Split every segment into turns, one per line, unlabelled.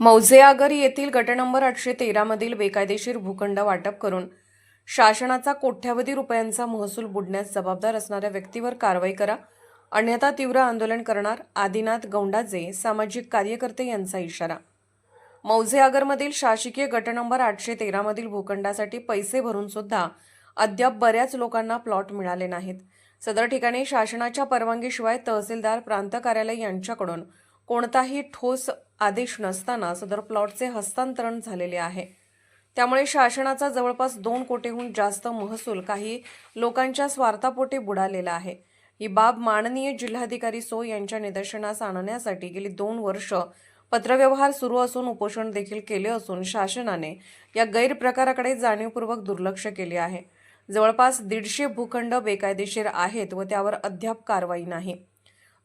मौजेआगर येथील गट नंबर आठशे तेरामधील बेकायदेशीर भूखंड वाटप करून शासनाचा कोट्यावधी रुपयांचा महसूल बुडण्यास जबाबदार असणाऱ्या व्यक्तीवर कारवाई करा. अन्यथा तीव्र आंदोलन करणार आदिनाथ गौंडाजे सामाजिक कार्यकर्ते यांचा इशारा. मौजे आगरमधील शासकीय गट नंबर आठशे तेरामधील भूखंडासाठी पैसे भरून सुद्धा अद्याप बऱ्याच लोकांना प्लॉट मिळाले नाहीत. सदर ठिकाणी शासनाच्या परवानगीशिवाय तहसीलदार प्रांत कार्यालय यांच्याकडून कोणताही ठोस आदेश नसताना सदर प्लॉटचे हस्तांतरण झालेले आहे. त्यामुळे शासनाचा जवळपास दोन कोटीहून जास्त महसूल काही लोकांच्या स्वार्थापोटी बुडालेला आहे. ही बाब माननीय जिल्हाधिकारी सो यांच्या निदर्शनास आणण्यासाठी गेली दोन वर्ष पत्रव्यवहार सुरू असून उपोषण देखील केले असून शासनाने या गैरप्रकाराकडे जाणीवपूर्वक दुर्लक्ष केले आहे. जवळपास दीडशे भूखंड बेकायदेशीर आहेत व त्यावर अद्याप कारवाई नाही.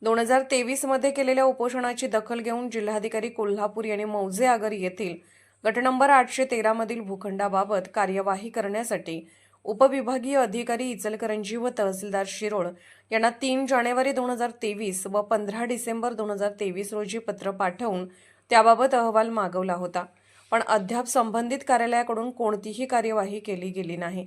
दोन हजार तेवीसमध्ये केलेल्या उपोषणाची दखल घेऊन जिल्हाधिकारी कोल्हापूर यांनी मौजे आगर येथील गट नंबर आठशे तेरामधील भूखंडाबाबत कार्यवाही करण्यासाठी उपविभागीय अधिकारी इचलकरंजी व तहसीलदार शिरोळ यांना तीन जानेवारी दोन हजार तेवीस व पंधरा डिसेंबर दोन हजार तेवीस रोजी पत्र पाठवून त्याबाबत अहवाल मागवला होता. पण अद्याप संबंधित कार्यालयाकडून कोणतीही कार्यवाही केली गेली नाही.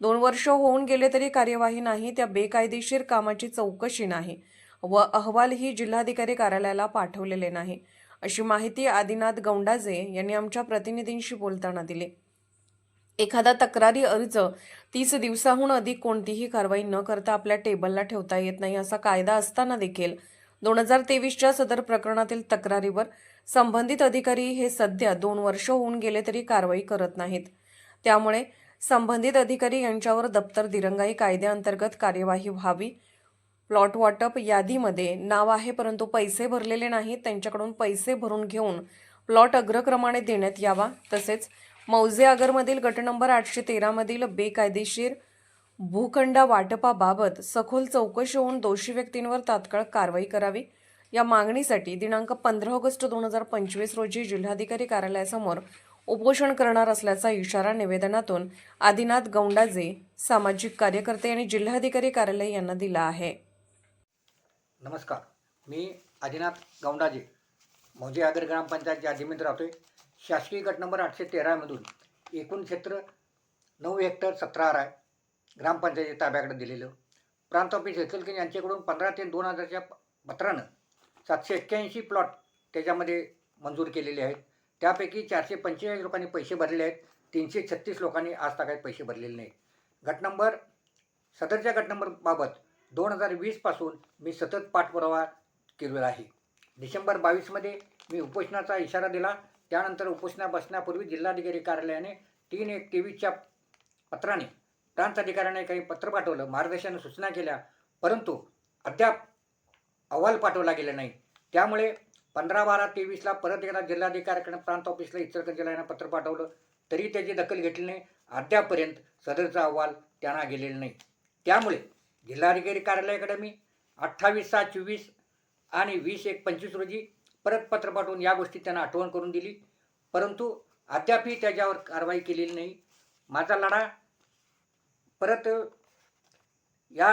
दोन वर्ष होऊन गेले तरी कार्यवाही नाही त्या बेकायदेशीर कामाची चौकशी नाही. व अहवालही जिल्हाधिकारी कार्यालयाला पाठवलेले नाही. अशी माहिती आदिनाथ गौंडाजे यांनी आमच्या प्रतिनिधींशी बोलताना दिली. एखादा तक्रारी अर्ज तीस दिवसाहून अधिक कोणतीही कारवाई न करता आपल्या टेबलला ठेवता येत नाही असा कायदा असताना देखील दोन हजार तेवीसच्या सदर प्रकरणातील तक्रारीवर संबंधित अधिकारी हे सध्या दोन वर्ष होऊन गेले तरी कारवाई करत नाहीत. त्यामुळे संबंधित अधिकारी यांच्यावर दप्तर दिरंगाई कायद्याअंतर्गत कार्यवाही व्हावी प्लॉट वाटप यादीमध्ये नाव आहे परंतु पैसे भरलेले नाहीत. त्यांच्याकडून पैसे भरून घेऊन प्लॉट अग्रक्रमाने देण्यात यावा. तसेच मौजे आगरमधील गट नंबर आठशे तेरामधील बेकायदेशीर भूखंड वाटपाबाबत सखोल चौकशी होऊन दोषी व्यक्तींवर तात्काळ कारवाई करावी. या मागणीसाठी दिनांक पंधरा ऑगस्ट दोन हजार पंचवीस रोजी जिल्हाधिकारी कार्यालयासमोर उपोषण करणार असल्याचा इशारा निवेदनातून आदिनाथ गौंडाजे सामाजिक कार्यकर्ते आणि जिल्हाधिकारी कार्यालय यांना दिला आहे.
नमस्कार. मी आदिनाथ गौंडाजे मौजे आगर ग्रामपंचायतच्या अधिमित राहतोय. शासकीय गट नंबर आठशे तेरामधून एकूण क्षेत्र नऊ हेक्टर सतरा आर आहे ग्रामपंचायती ताब्याकडे दिलेलं. प्रांत ऑफिस हेचलकिन यांच्याकडून पंधरा ते दोन हजारच्या पत्रानं सातशे एक्क्याऐंशी प्लॉट त्याच्यामध्ये मंजूर केलेले आहेत. त्यापैकी चारशे पंचेचाळीस लोकांनी पैसे भरलेले आहेत. तीनशे छत्तीस लोकांनी आज तागायत पैसे भरलेले नाहीत. गट नंबर सदरच्या गट नंबरबाबत दोन हजार वीसपासून मी सतत पाठपुरावा केलेला आहे. डिसेंबर बावीसमध्ये मी उपोषणाचा इशारा दिला. त्यानंतर उपोषणा बसण्यापूर्वी जिल्हाधिकारी कार्यालयाने तीन एक तेवीसच्या पत्राने प्रांत अधिकाऱ्याने काही पत्र पाठवलं मार्गदर्शन सूचना केल्या परंतु अद्याप अहवाल पाठवला गेला नाही. त्यामुळे पंधरा बारा तेवीसला परत एकदा जिल्हाधिकाऱ्याकडे प्रांत ऑफिसला इचलकरंजीला यांना पत्र पाठवलं. तरी त्याची दखल घेतली नाही. अद्यापर्यंत सदरचा अहवाल त्यांना गेलेला नाही. त्यामुळे जिल्हाधिकारी कार्यालयाकडे मी अठ्ठावीस सहा चोवीस आणि वीस एक पंचवीस रोजी परत पत्र पाठवून या गोष्टी त्यांना आठवण करून दिली. परंतु अद्यापही त्याच्यावर कारवाई केलेली नाही. माझा लढा परत या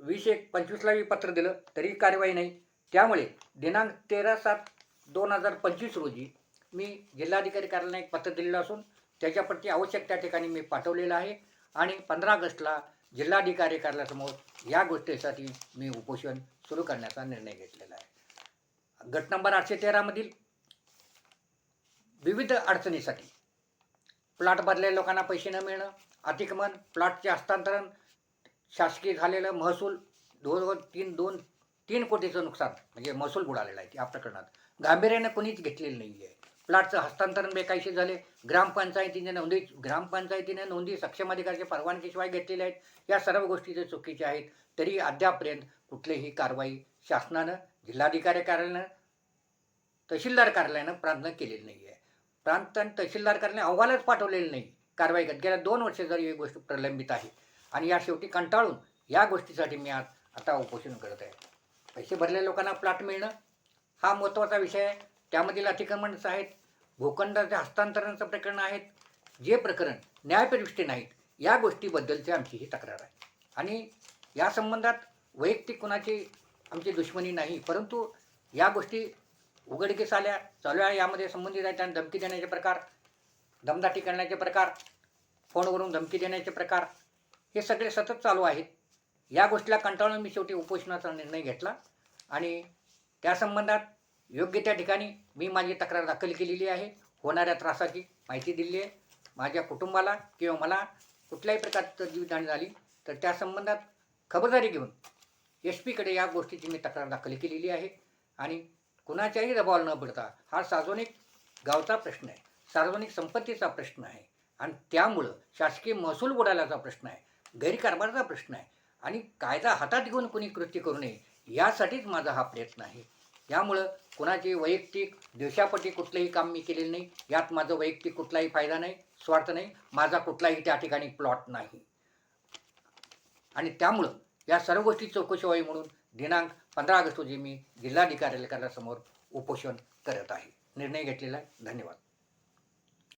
वीस एक पंचवीसला मी पत्र दिलं तरी कारवाई नाही. त्यामुळे दिनांक तेरा सात दोन हजार पंचवीस रोजी मी जिल्हाधिकारी कार्यालयाने एक पत्र दिलेलं असून त्याच्याप्रती आवश्यक त्या ठिकाणी मी पाठवलेलं आहे. आणि पंधरा ऑगस्टला जिल्हाधिकारी कार्यालयासमोर या गोष्टीसाठी मी उपोषण सुरू करण्याचा निर्णय घेतलेला आहे. गट नंबर आठशे तेरामधील विविध अडचणीसाठी प्लॉट बदलेल्या लोकांना पैसे न मिळणं अतिक्रमण प्लॉटचे हस्तांतरण शासकीय झालेलं महसूल दोन दोन तीन दोन तीन कोटीचं नुकसान म्हणजे महसूल बुडालेला आहे या प्रकरणात. गांभीर्यानं कोणीच घेतलेलं नाही आहे प्लॉटचं हस्तांतरण बेकायशी झाले. ग्रामपंचायतीने नोंदी ग्रामपंचायतीने नोंदी सक्षम अधिकाऱ्याच्या परवानगीशिवाय घेतलेल्या आहेत. या सर्व गोष्टी जे चुकीच्या आहेत. तरी अद्यापर्यंत कुठलीही कारवाई शासनानं जिल्हाधिकारी कार्यालयानं तहसीलदार कार्यालयानं प्रांत केलेली नाही आहे. प्रांत आणि तहसीलदार कार्यालयाने अहवालच पाठवलेले नाही. कारवाई करत गेल्या दोन वर्ष जरी ही गोष्ट प्रलंबित आहे आणि या शेवटी कंटाळून या गोष्टीसाठी मी आज आता उपोषण करत आहे. पैसे भरलेल्या लोकांना प्लॉट मिळणं हा महत्त्वाचा विषय आहे. त्यामधील अतिक्रमणच आहेत. भूखंडाचे हस्तांतरणाचं प्रकरण आहेत जे प्रकरण न्यायप्रविष्टी नाहीत या गोष्टीबद्दलची आमची ही तक्रार आहे. आणि या संबंधात वैयक्तिक कुणाची आमची दुश्मनी नाही परंतु या गोष्टी उघडकीस आल्या चालू आहे यामध्ये संबंधित आहेत आणि धमकी देण्याचे प्रकार दमदाटी करण्याचे प्रकार फोनवरून धमकी देण्याचे प्रकार हे सगळे सतत चालू आहेत. या गोष्टीला कंटाळून मी शेवटी उपोषणाचा निर्णय घेतला आणि त्या संबंधात योग्य त्या ठिकाणी मी माझी तक्रार दाखल केलेली आहे. होणाऱ्या त्रासाची माहिती दिली आहे. माझ्या कुटुंबाला किंवा मला कुठल्याही प्रकारचं जीवितहानी झाली तर त्या संबंधात खबरदारी घेऊन एस पीकडे या गोष्टीची मी तक्रार दाखल केलेली आहे. आणि कुणाच्याही दबावाला न पडता हा सार्वजनिक गावचा प्रश्न आहे. सार्वजनिक संपत्तीचा प्रश्न आहे. आणि त्यामुळं शासकीय महसूल बुडाल्याचा प्रश्न आहे. गैरकारभाराचा प्रश्न आहे. आणि कायदा हातात घेऊन कुणी कृती करू नये यासाठीच माझा हा प्रयत्न आहे. यामुळं कुणाची वैयक्तिक देशापटी कुठलंही काम मी केलेलं नाही. यात माझं वैयक्तिक कुठलाही फायदा नाही स्वार्थ नाही. माझा कुठलाही त्या ठिकाणी प्लॉट नाही. आणि त्यामुळं या सर्व गोष्टी चौकशी व्हावी म्हणून दिनांक पंधरा ऑगस्ट रोजी मी जिल्हाधिकारी कार्यालयासमोर उपोषण करत आहे. निर्णय घेतलेला आहे. धन्यवाद.